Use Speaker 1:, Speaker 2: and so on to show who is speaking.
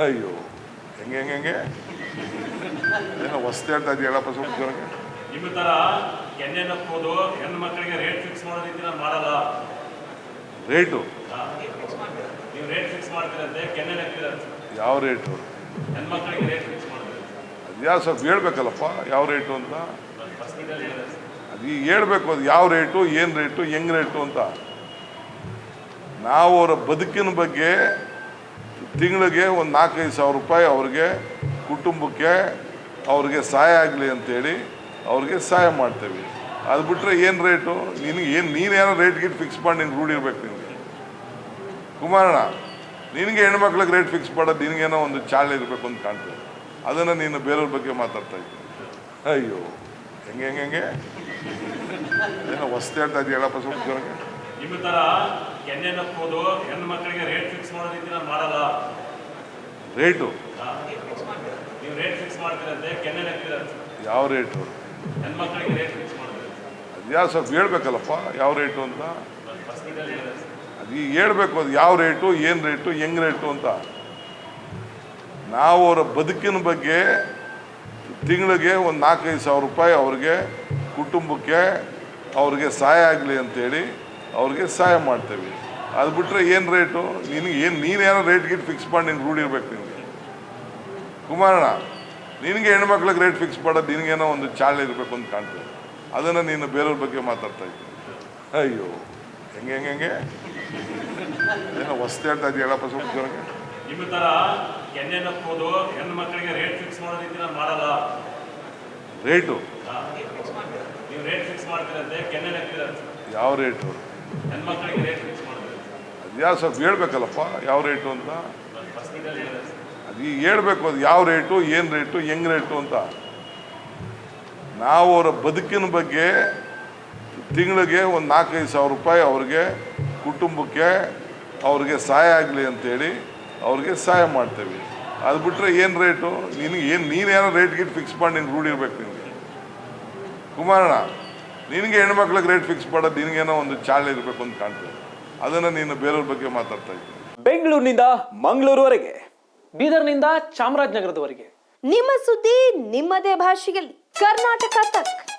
Speaker 1: ಅಯ್ಯೋ ಹೆಂಗೆ ಹೆಂಗೆ ಹೆಂಗೆ? ಏನೋ ವಸ್ತು ಹೇಳ್ತಾ ಇದೆಯಲ್ಲ ಹೇಳಪ್ಪ ಸ್ವಲ್ಪ ಜನಕ್ಕೆ
Speaker 2: ನಿಮ್ಮ ತರ ಎಣ್ಣೆ ನಕ್ಕೋದು ಹೆಣ್ಣು ಮಕ್ಕಳಿಗೆ ರೇಟ್ ಫಿಕ್ಸ್ ಮಾಡೋ ರೀತಿ ನಾನು ಮಾಡಲ್ಲ.
Speaker 1: ರೇಟು.
Speaker 2: ನೀವು ರೇಟ್ ಫಿಕ್ಸ್ ಮಾಡ್ತೀರಂತೆ ಕೆನ್ನೆ ನಕ್ತಿರಂತೆ
Speaker 1: ಯಾವ ರೇಟು
Speaker 2: ಹೆಣ್ಣು ಮಕ್ಕಳಿಗೆ ರೇಟ್ ಫಿಕ್ಸ್ ಮಾಡ್ತೀರಿ
Speaker 1: ಅದು ಯಾವ ಸ್ವಲ್ಪ ಹೇಳ್ಬೇಕಲ್ಲಪ್ಪ ಯಾವ ರೇಟು ಅಂತ? ಅದು ಈಗ ಹೇಳ್ಬೇಕು ಅದು ಯಾವ ರೇಟು ಏನು ರೇಟು ಹೆಂಗ್ ರೇಟು ಅಂತ. ನಾವು ಅವರ ಬದುಕಿನ ಬಗ್ಗೆ ತಿಂಗಳಿಗೆ ಒಂದು ನಾಲ್ಕೈದು ಸಾವಿರ ರೂಪಾಯಿ ಅವ್ರಿಗೆ ಕುಟುಂಬಕ್ಕೆ ಅವ್ರಿಗೆ ಸಹಾಯ ಆಗಲಿ ಅಂತೇಳಿ ಅವ್ರಿಗೆ ಸಹಾಯ ಮಾಡ್ತೇವೆ. ಅದು ಬಿಟ್ಟರೆ ಏನು ರೇಟು? ನಿನಗೆ ಏನು ನೀನೇನೋ ರೇಟ್ ಗೀಟ್ ಫಿಕ್ಸ್ ಮಾಡಿ, ನಿನ್ಗೆ ರೂಢಿರ್ಬೇಕು ನಿನಗೆ. ಕುಮಾರಣ್ಣ, ನಿನಗೆ ಹೆಣ್ಮಕ್ಳಿಗೆ ರೇಟ್ ಫಿಕ್ಸ್ ಮಾಡೋದು ನಿನಗೇನೋ ಒಂದು ಚಾಳಿ ಇರಬೇಕು ಅಂತ ಕಾಣ್ತೇವೆ ಅದನ್ನು ನೀನು ಬೇರೆಯವ್ರ ಬಗ್ಗೆ ಮಾತಾಡ್ತಾ ಇದ್ದೀನಿ ಅಯ್ಯೋ, ಹೆಂಗೆ ಹೆಂಗೆ ಹೆಂಗೆ? ಏನೋ ಹೊಸ್ತು ಹೇಳ್ತಾ ಇದೆಯಲ್ಲಪ್ಪ ಸ್ವಲ್ಪ
Speaker 2: ನಿಮ್ಮ ಥರ ಎಣ್ಣೆ ಹೆಣ್ಣು ಮಕ್ಕಳಿಗೆ ರೇಟ್ ಫಿಕ್ಸ್ ಮಾಡೋ
Speaker 1: ರೇಟು? ಯಾವ ರೇಟು? ಅದು ಯಾವ ಸ್ವಲ್ಪ ಹೇಳ್ಬೇಕಲ್ಲಪ್ಪ ಯಾವ ರೇಟು ಅಂತ? ಅದು ಈಗ ಹೇಳ್ಬೇಕು ಅದು ಯಾವ ರೇಟು ಏನು ರೇಟು ಹೆಂಗ್ ರೇಟು ಅಂತ. ನಾವು ಅವರ ಬದುಕಿನ ಬಗ್ಗೆ ತಿಂಗಳಿಗೆ ಒಂದು ನಾಲ್ಕೈದು ಸಾವಿರ ರೂಪಾಯಿ ಅವ್ರಿಗೆ ಕುಟುಂಬಕ್ಕೆ ಅವ್ರಿಗೆ ಸಹಾಯ ಆಗಲಿ ಅಂತೇಳಿ ಅವ್ರಿಗೆ ಸಹಾಯ ಮಾಡ್ತೇವೆ. ಅದು ಬಿಟ್ಟರೆ ಏನು ರೇಟು? ನಿನಗೆ ಏನು ನೀನೇನೋ ರೇಟ್ ಗೀಟ್ ಫಿಕ್ಸ್ ಮಾಡಿ ನಿನ್ಗೆ ರೂಢಿ ಇರಬೇಕು ನಿನಗೆ. ಕುಮಾರಣ್ಣ ನಿನಗೆ ಹೆಣ್ಮಕ್ಳಿಗೆ ರೇಟ್ ಫಿಕ್ಸ್ ಮಾಡೋದು ನಿನಗೇನೋ ಒಂದು ಚಾಳೆ ಇರಬೇಕು ಅಂತ ಕಾಣ್ತದೆ. ಅದನ್ನು ನೀನು ಬೇರೆಯವ್ರ ಬಗ್ಗೆ ಮಾತಾಡ್ತಾ ಇದ್ದೀನಿ ಅಯ್ಯೋ ಹೆಂಗೆ ಹೆಂಗೆ ಹೆಂಗೆ? ಏನೋ ಹೊಸ್ತು ಹೇಳ್ತಾ ಇದೆಯಾ ಹೇಳಪ್ಪ ಸ್ವಲ್ಪ ಜನಕ್ಕೆ
Speaker 2: ನಿಮ್ಮ ಥರ ಎಣ್ಣೆ ನಕ್ಕೋದು ಹೆಣ್ಣು ಮಕ್ಕಳಿಗೆ ರೇಟ್ ಫಿಕ್ಸ್ ಮಾಡೋ ರೀತಿ ನಾನು ಮಾಡಲ್ಲ.
Speaker 1: ರೇಟು
Speaker 2: ನೀವು ರೇಟ್ ಫಿಕ್ಸ್ ಮಾಡ್ತೀರಂತೆ ಕೆನ್ನೆ ನಕ್ತಿರಂತೆ
Speaker 1: ಯಾವ ರೇಟು
Speaker 2: ಹೆಣ್ಮಕ್ಳಿಗೆ ರೇಟ್ ಫಿಕ್ಸ್
Speaker 1: ಯಾವ ಸ್ವಲ್ಪ ಹೇಳ್ಬೇಕಲ್ಲಪ್ಪ, ಯಾವ ರೇಟು ಅಂತ? ಅದು ಈಗ ಹೇಳ್ಬೇಕು, ಅದು ಯಾವ ರೇಟು ಏನು ರೇಟು ಹೆಂಗ್ ರೇಟು ಅಂತ. ನಾವು ಅವರ ಬದುಕಿನ ಬಗ್ಗೆ ತಿಂಗಳಿಗೆ ಒಂದು ನಾಲ್ಕೈದು ಸಾವಿರ ರೂಪಾಯಿ ಅವ್ರಿಗೆ, ಕುಟುಂಬಕ್ಕೆ ಅವ್ರಿಗೆ ಸಹಾಯ ಆಗಲಿ ಅಂತೇಳಿ ಅವ್ರಿಗೆ ಸಹಾಯ ಮಾಡ್ತೇವೆ. ಅದು ಬಿಟ್ಟರೆ ಏನು ರೇಟು ನಿನಗೆ ಏನು ನೀನೇನೋ ರೇಟ್ ಗೀಟ್ ಫಿಕ್ಸ್ ಮಾಡಿ ನಿನ್ಗೆ ರೂಢಿರ್ಬೇಕು ನಿನಗೆ. ಕುಮಾರಣ್ಣ, ನಿನಗೆ ಹೆಣ್ಮಕ್ಳಿಗೆ ರೇಟ್ ಫಿಕ್ಸ್ ಮಾಡೋದು ನಿನಗೇನೋ ಒಂದು ಚಾಳಿ ಇರಬೇಕು ಅಂತ ಕಾಣ್ತದೆ. ಅದನ್ನು ನೀನು ಬೇರೆಯವ್ರ ಬಗ್ಗೆ ಮಾತಾಡ್ತಾ ಇದ್ದೀನಿ
Speaker 3: ಬೆಂಗಳೂರಿನಿಂದ ಮಂಗಳೂರುವರೆಗೆ
Speaker 4: ಬೀದರ್ನಿಂದ ಚಾಮರಾಜನಗರದವರೆಗೆ.
Speaker 5: ನಿಮ್ಮ ಸುದ್ದಿ ನಿಮ್ಮದೇ ಭಾಷೆಯಲ್ಲಿ. ಕರ್ನಾಟಕ ತಕ್.